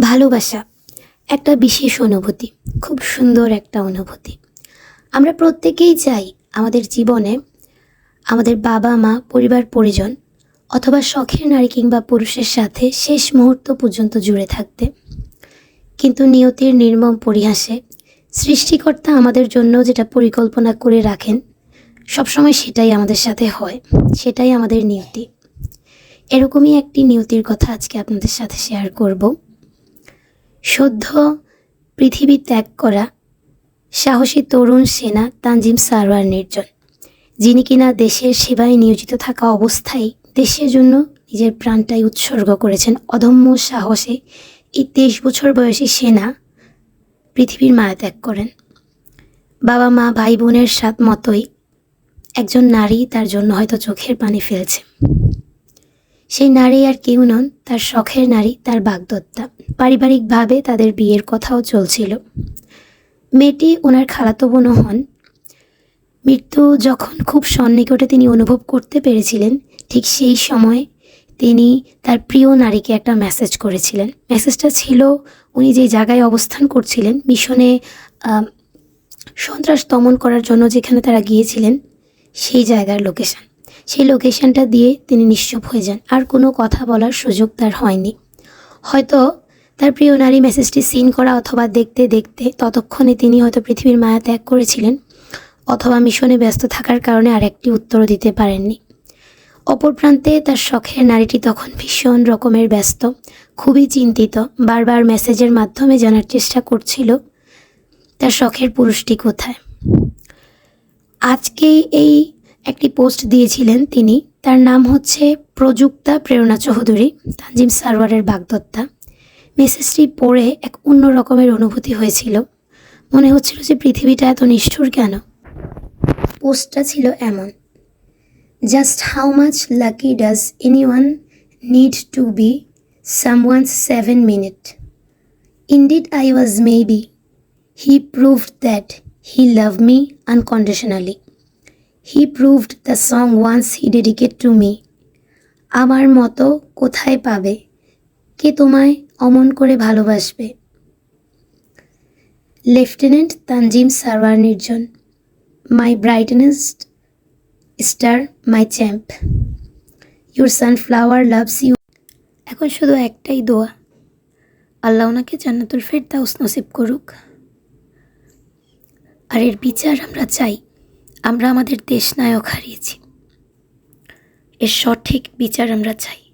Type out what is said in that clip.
ভালোবাসা একটা বিশেষ অনুভূতি, খুব সুন্দর একটা অনুভূতি। আমরা প্রত্যেকেই চাই আমাদের জীবনে আমাদের বাবা, মা, পরিবার, পরিজন অথবা শখের নারী কিংবা পুরুষের সাথে শেষ মুহূর্ত পর্যন্ত জুড়ে থাকতে। কিন্তু নিয়তির নির্মম পরিহাসে সৃষ্টিকর্তা আমাদের জন্য যেটা পরিকল্পনা করে রাখেন, সবসময় সেটাই আমাদের সাথে হয়, সেটাই আমাদের নিয়তি। এরকমই একটি নিয়তির কথা আজকে আপনাদের সাথে শেয়ার করব। সদ্য পৃথিবী ত্যাগ করা সাহসী তরুণ সেনা তানজিম সারওয়ার নির্জন, যিনি কিনা দেশের সেবায় নিয়োজিত থাকা অবস্থায় দেশের জন্য নিজের প্রাণটাই উৎসর্গ করেছেন। অদম্য সাহসে এই তেইশ বছর বয়সী সেনা পৃথিবীর মায়া ত্যাগ করেন। বাবা, মা ভাই বোনের সাত মতোই একজন নারী তার জন্য হয়তো চোখের পানি ফেলছে। সেই নারী আর কেউ নন, তার শখের নারী, তার বাগদত্তা। পারিবারিকভাবে তাদের বিয়ের কথাও চলছিল। মেয়েটি ওনার খালাতো বোনও হন। মৃত্যু যখন খুব সন্নিকটে তিনি অনুভব করতে পেরেছিলেন, ঠিক সেই সময় তিনি তার প্রিয় নারীকে একটা মেসেজ করেছিলেন। মেসেজটা ছিল, উনি যে জায়গায় অবস্থান করছিলেন, মিশনে সন্ত্রাস দমন করার জন্য যেখানে তারা গিয়েছিলেন, সেই জায়গার লোকেশন সেই লোকেশনটা দিয়ে তিনি নিশ্চুপ হয়ে যান। আর কোনো কথা বলার সুযোগ তার হয়নি। হয়তো তার প্রিয় নারী মেসেজটি সিন করা অথবা দেখতে দেখতে ততক্ষণে তিনি হয়তো পৃথিবীর মায়া ত্যাগ করেছিলেন অথবা মিশনে ব্যস্ত থাকার কারণে আর একটি উত্তরও দিতে পারেননি। অপর প্রান্তে তার শখের নারীটি তখন ভীষণ রকমের ব্যস্ত, খুবই চিন্তিত, বারবার মেসেজের মাধ্যমে জানার চেষ্টা করছিল তার শখের পুরুষটি কোথায়। আজকেই এই একটি পোস্ট দিয়েছিলেন তিনি। তার নাম হচ্ছে প্রযুক্তা প্রেরণা চৌধুরী, তানজিম সারওয়ারের বাগদত্তা। মেসেজটি পড়ে এক অন্য রকমের অনুভূতি হয়েছিল। মনে হচ্ছিল যে পৃথিবীটা এত নিষ্ঠুর কেন? পোস্টটা ছিল এমন। Just how much lucky does anyone need to be someone's seven minute. Indeed I was maybe. He proved that he love me unconditionally. He proved the song once he dedicate to me আমার মতো কোথায় পাবে? কে তোমায় অমন করে ভালোবাসবে? Lieutenant Tanzim Sarwar Nirjon my brightest star my champ your sunflower loves you এখন শুধু একটাই দোয়া। আল্লাহ ওনাকে জান্নাতুল ফেরদাউস নসিব করুক। আর এর বিচার আমরা চাই। আমরা আমাদের দেশ নায়ক হারিয়েছি। এর সঠিক বিচার আমরা চাই।